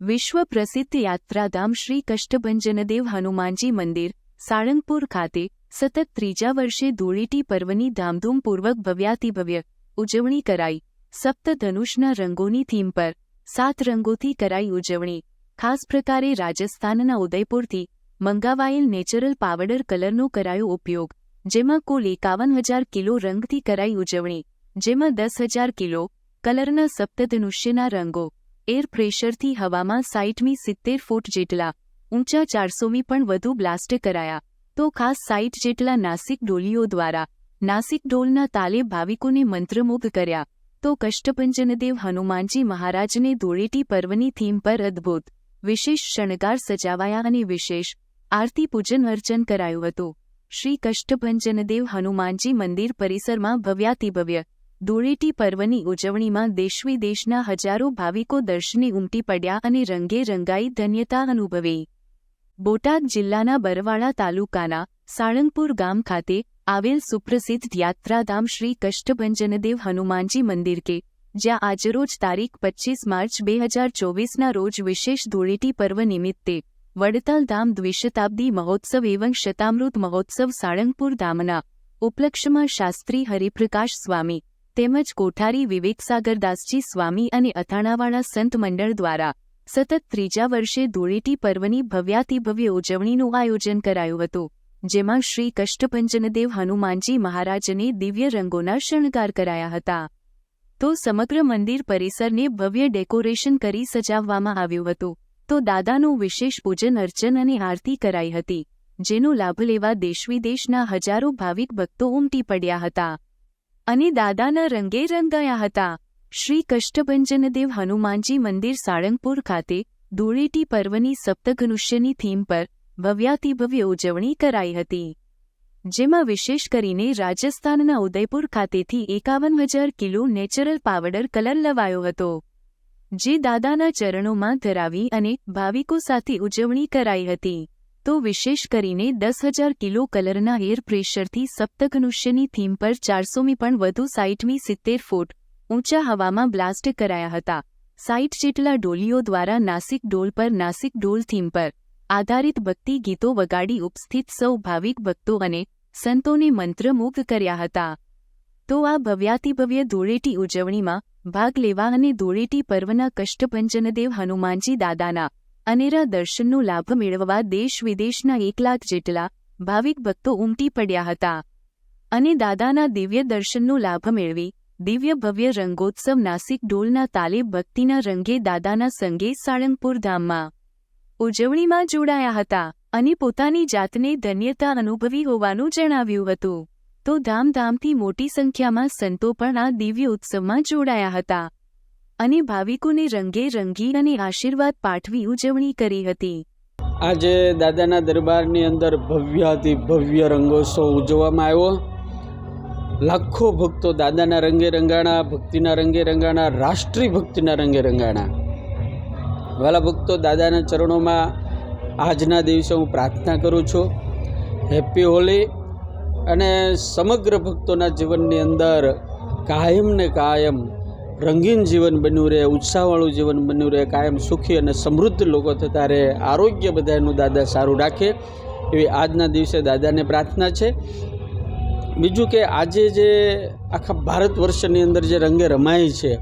વિશ્વ પ્રસિદ્ધ યાત્રાધામ શ્રી કષ્ટભંજનદેવ હનુમાનજી મંદિર, સાળંગપુર ખાતે સતત ત્રીજા વર્ષે ધૂળેટી પર્વની ધામધૂમપૂર્વક ભવ્યાતિભવ્ય ઉજવણી કરાઈ. સપ્તધનુષના રંગોની થીમ પર સાત રંગોથી કરાઈ ઉજવણી. ખાસ પ્રકારે રાજસ્થાનના ઉદયપુરથી મંગાવાયેલ નેચરલ પાવડર કલરનો કરાયો ઉપયોગ, જેમાં કુલ એકાવન હજાર કિલો રંગથી કરાઈ ઉજવણી, જેમાં દસ હજાર કિલો કલરના સપ્તધનુષ્યના રંગો એર પ્રેશરથી હવામાં સાઈઠમી સિત્તેર ફૂટ જેટલા, ઊંચા ચારસોમી પણ વધુ બ્લાસ્ટ કરાયા. તો ખાસ સાઈઠ જેટલા નાસિક ડોલીઓ દ્વારા, નાસિક ડોલના તાલે ભાવિકોને મંત્રમુગ્ધ કર્યા. તો કષ્ટભંજનદેવ હનુમાનજી મહારાજને ધૂળેટી પર્વની થીમ પર અદ્ભુત, વિશેષ શણગાર સજાવાયા અને વિશેષ આરતી પૂજન અર્ચન કરાયું હતું. શ્રી કષ્ટભંજનદેવ હનુમાનજી મંદિર પરિસરમાં ભવ્યાતિભવ્ય ધૂળેટી પર્વની ઉજવણીમાં દેશવિદેશના હજારો ભાવિકો દર્શને ઉમટી પડ્યા અને રંગે રંગાઈ ધન્યતા અનુભવી. બોટાદ જિલ્લાના બરવાળા તાલુકાના સાળંગપુર ગામ ખાતે આવેલ સુપ્રસિદ્ધ યાત્રાધામ શ્રી કષ્ટભંજનદેવ હનુમાનજી મંદિર કે, જ્યાં આજરોજ તારીખ પચ્ચીસ માર્ચ બે હજાર ચોવીસના રોજ વિશેષ ધૂળેટી પર્વ નિમિત્તે વડતાલ ધામ દ્વિશતાબ્દી મહોત્સવ એવં શતામૃત મહોત્સવ સાળંગપુર ધામના ઉપલક્ષમાં શાસ્ત્રી હરિપ્રકાશ સ્વામી તેમજ કોઠારી વિવેકસાગરદાસજી સ્વામી અને અથાણાવાળા સંત મંડળ દ્વારા સતત ત્રીજા વર્ષે ધૂળેટી પર્વની ભવ્યાતિભવ્ય ઉજવણીનું આયોજન કરાયું હતું, જેમાં શ્રી કષ્ટભંજનદેવ હનુમાનજી મહારાજને દિવ્ય રંગોના શણગાર કરાયા હતા. તો સમગ્ર મંદિર પરિસરને ભવ્ય ડેકોરેશન કરી સજાવવામાં આવ્યું હતું. તો દાદાનું વિશેષ પૂજન, અર્ચન અને આરતી કરાઈ હતી, જેનો લાભ લેવા દેશ વિદેશના હજારો ભાવિક ભક્તો ઉમટી પડ્યા હતા. અને દાદાના રંગે રંગાયા હતા. શ્રી કષ્ટભંજનદેવ હનુમાનજી મંદિર સાળંગપુર ખાતે ધૂળેટી પર્વની સપ્તઘનુષ્યની થીમ પર ભવ્યાતિભવ્ય ઉજવણી કરાઈ હતી. જેમાં વિશેષ કરીને રાજસ્થાનના ઉદયપુર ખાતેથી એકાવન હજાર કિલો નેચરલ પાવડર કલર લવાયો હતો. જે દાદાના ચરણોમાં ધરાવી અને ભાવિકો સાથે ઉજવણી કરાઈ હતી. તો વિશેષ કરીને દસ હજાર કિલો કલરના એર પ્રેશરથી સપ્તઘનુષ્યની થીમ પર ચારસોમી પણ વધુ સાઈઠમી સિત્તેર ફૂટ ઊંચા હવામાં બ્લાસ્ટ કરાયા હતા. સાઈઠ જેટલા ડોલીઓ દ્વારા નાસિક ડોલ પર નાસિક ડોલ થીમ પર આધારિત ભક્તિ ગીતો વગાડી ઉપસ્થિત સૌ ભાવિક ભક્તો અને સંતોને મંત્રમુગ્ધ કર્યા હતા. તો આ ભવ્યાતિભવ્ય ધૂળેટી ઉજવણીમાં ભાગ લેવા અને ધૂળેટી પર્વના કષ્ટભંજનદેવ હનુમાનજી દાદાના અનેરા દર્શનનો લાભ મેળવવા દેશ વિદેશના એક લાખ જેટલા ભાવિક ભક્તો ઉમટી પડ્યા હતા. અને દાદાના દિવ્ય દર્શનનો લાભ મેળવી દિવ્ય ભવ્ય રંગોત્સવ નાસિક ડોલના તાલે ભક્તિના રંગે દાદાના સંગે સાળંગપુર ધામમાં ઉજવણીમાં જોડાયા હતા અને પોતાની જાતને ધન્યતા અનુભવી હોવાનું જણાવ્યું હતું. તો ધામધામથી મોટી સંખ્યામાં સંતો પણ આ દિવ્ય ઉત્સવમાં જોડાયા હતા. અને ભાવિકોને રંગે રંગી અને આશીર્વાદ પાઠવી ઉજવણી કરી હતી. આજે દાદાના દરબારની અંદર ભવ્યાથી ભવ્ય રંગોત્સવ ઉજવવામાં આવ્યો. લાખો ભક્તો દાદાના રંગે રંગાણા ભક્તિના રંગે રંગાણા રાષ્ટ્રીય ભક્તિના રંગે રંગાણા વાલા ભક્તો દાદાના ચરણોમાં આજના દિવસે હું પ્રાર્થના કરું છું. હેપી હોલી અને સમગ્ર ભક્તોના જીવનની અંદર કાયમ ને કાયમ રંગીન જીવન બન્યું રહે, ઉત્સાહવાળું જીવન બન્યું રહે, કાયમ સુખી અને સમૃદ્ધ લોકો થતા રહે. આરોગ્ય બધાનું દાદા સારું રાખે એવી આજના દિવસે દાદાને પ્રાર્થના છે. બીજું કે આજે જે આખા ભારત વર્ષની અંદર જે રંગે રમાય છે,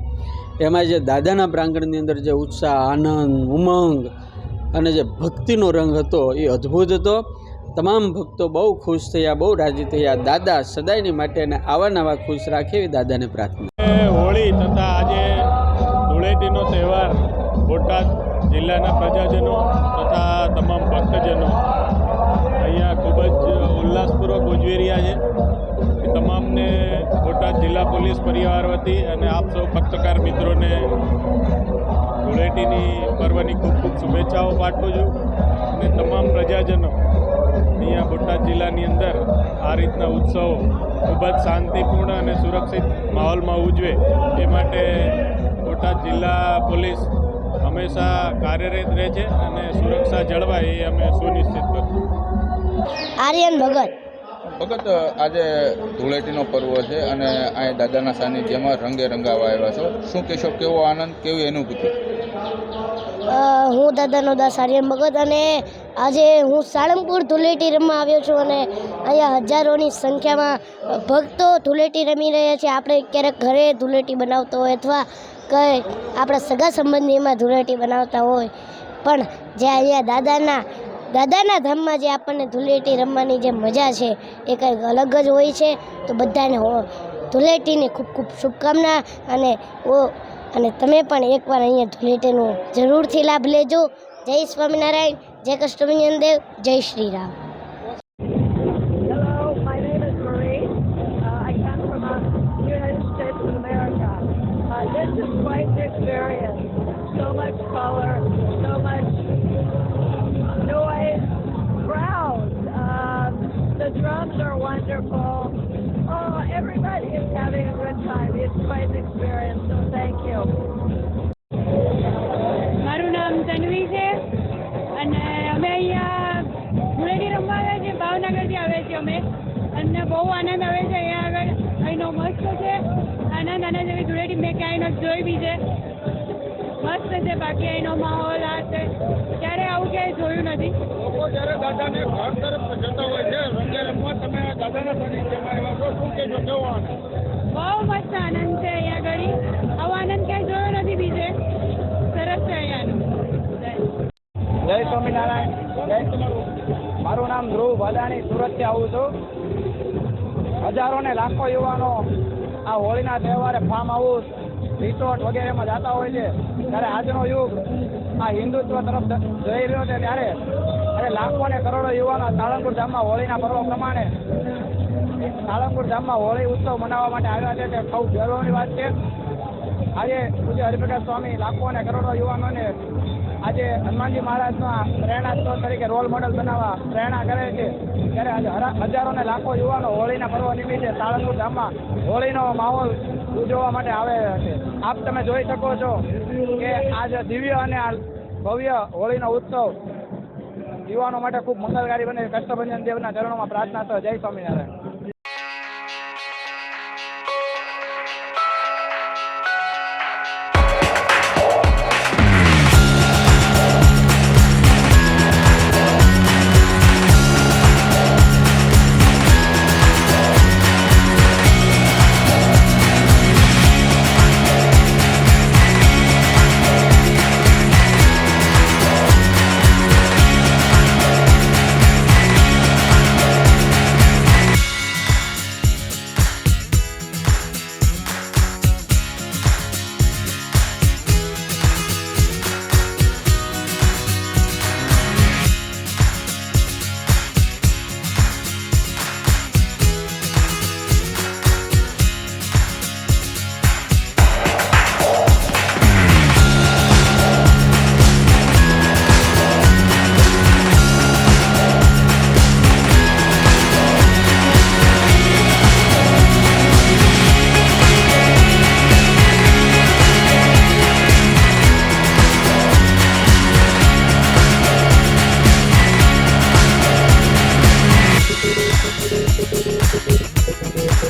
એમાં જે દાદાના પ્રાંગણની અંદર જે ઉત્સાહ, આનંદ, ઉમંગ અને જે ભક્તિનો રંગ હતો એ અદ્ભુત હતો. તમામ ભક્તો બહુ ખુશ થયા, બહુ રાજી થયા. દાદા સદાયની માટે અને આવા નવા ખુશ રાખે એવી દાદાને પ્રાર્થના હોળી તથા આજે ધૂળેટીનો તહેવાર બોટાદ જિલ્લાના પ્રજાજનો તથા તમામ ભક્તજનો. અહીંયા ખૂબ જ ઉલ્લાસપૂર્વક ઉજવી રહ્યા છે તમામને બોટાદ જિલ્લા પોલીસ પરિવાર વતી અને આપ સૌ પત્રકાર મિત્રોને ધૂળેટીની પર્વની ખૂબ ખૂબ શુભેચ્છાઓ પાઠવું છું અને તમામ પ્રજાજનો અહીંયા બોટાદ જિલ્લાની અંદર આ રીતના ઉત્સવો ખૂબ જ શાંતિપૂર્ણ અને સુરક્ષિત માહોલમાં ઉજવે એ માટે બોટાદ જિલ્લા પોલીસ હંમેશા કાર્યરત રહે છે અને સુરક્ષા જળવાય એ અમે સુનિશ્ચિત કરશું આર્યન ભગત. ભગત આજે ધૂળેટીનો પર્વ છે અને અહીંયા દાદાના સાનિધ્યમાં રંગે રંગાવા આવ્યા છો. શું કહેશો કેવો આનંદ કેવી અનુભૂતિ? હું દાદાનો દાસ આર્યન ભગત અને આજે હું સાળંગપુર ધૂળેટી રમવા આવ્યો છું અને અહીંયા હજારોની સંખ્યામાં ભક્તો ધૂળેટી રમી રહ્યા છે. આપણે ક્યારેક ઘરે ધૂળેટી બનાવતો હોય અથવા કંઈ આપણા સગા સંબંધીમાં ધૂળેટી બનાવતા હોય. પણ જે અહીંયા દાદાના દાદાના ધામમાં જે આપણને ધૂળેટી રમવાની જે મજા છે એ કંઈક અલગ જ હોય છે. તો બધાને ધૂળેટીની ખૂબ ખૂબ શુભકામના અને ઓ, અને તમે પણ એકવાર અહીંયા ધૂળેટીનું જરૂરથી લાભ લેજો. જય Swaminarayan. Hello, my name is Marie. Uh, I come from the United States of America. Uh, this is quite the experience. So much color, so much noise, crowds. Um, the drums are wonderful. Oh, everybody is having a good time. It's quite an experience. બહુ આનંદ આવે છે. અહીંયા આગળ અહીંનો મસ્ત છે. આનંદ આના જેવી ધૂળેટી મેં ક્યાંય નથી જોઈ બી છે. મસ્ત છે બાકી અહીંનો માહોલ આ છે. ક્યારે આવું ક્યાંય જોયું નથી. લોકો જ્યારે દાદાને ઘર તરફ જતા હોય છે રંગે રમવા તમે દાદાના પરિચયમાં એવા છો શું કહેજો કેવો આનંદ? બહુ મસ્ત આનંદ છે અહીંયા આગળ આવો આનંદ ક્યાંય જોયો નથી બીજે. સરસ છે અહીંયાનું જય સ્વામિનારાયણ. જય મારું નામ ધ્રુવ સુરત સુરતથી આવું છું. હજારો ને લાખો યુવાનો આ હોળીના તહેવારે ફાર્મ હાઉસ રિસોર્ટ વગેરેમાં જતા હોય છે. ત્યારે આજનો યુગ આ હિન્દુત્વ તરફ જઈ રહ્યો છે ત્યારે. ત્યારે લાખો ને કરોડો યુવાનો સાળંગપુર ધામમાં હોળીના પર્વ પ્રમાણે સાળંગપુર ધામમાં હોળી ઉત્સવ મનાવવા માટે આવ્યા છે. તે ખૂબ ગર્વની વાત છે. આજે પૂજ્ય હરિપ્રકાશ સ્વામી લાખો અને કરોડો યુવાનોને આજે હનુમાનજી મહારાજના પ્રેરણા સ્ત્રોત તરીકે રોલ મોડલ બનાવવા પ્રેરણા કરે છે. ત્યારે આજે હજારો ને લાખો યુવાનો હોળીના પર્વ નિમિત્તે સાળંગપુર ધામમાં હોળીનો માહોલ ઉજવવા માટે આવે છે. આપ તમે જોઈ શકો છો કે આજ દિવ્ય અને આ ભવ્ય હોળીનો ઉત્સવ યુવાનો માટે ખૂબ મંગલકારી બને કષ્ટભંજન દેવના ચરણોમાં પ્રાર્થના છે. જય સ્વામિનારાયણ.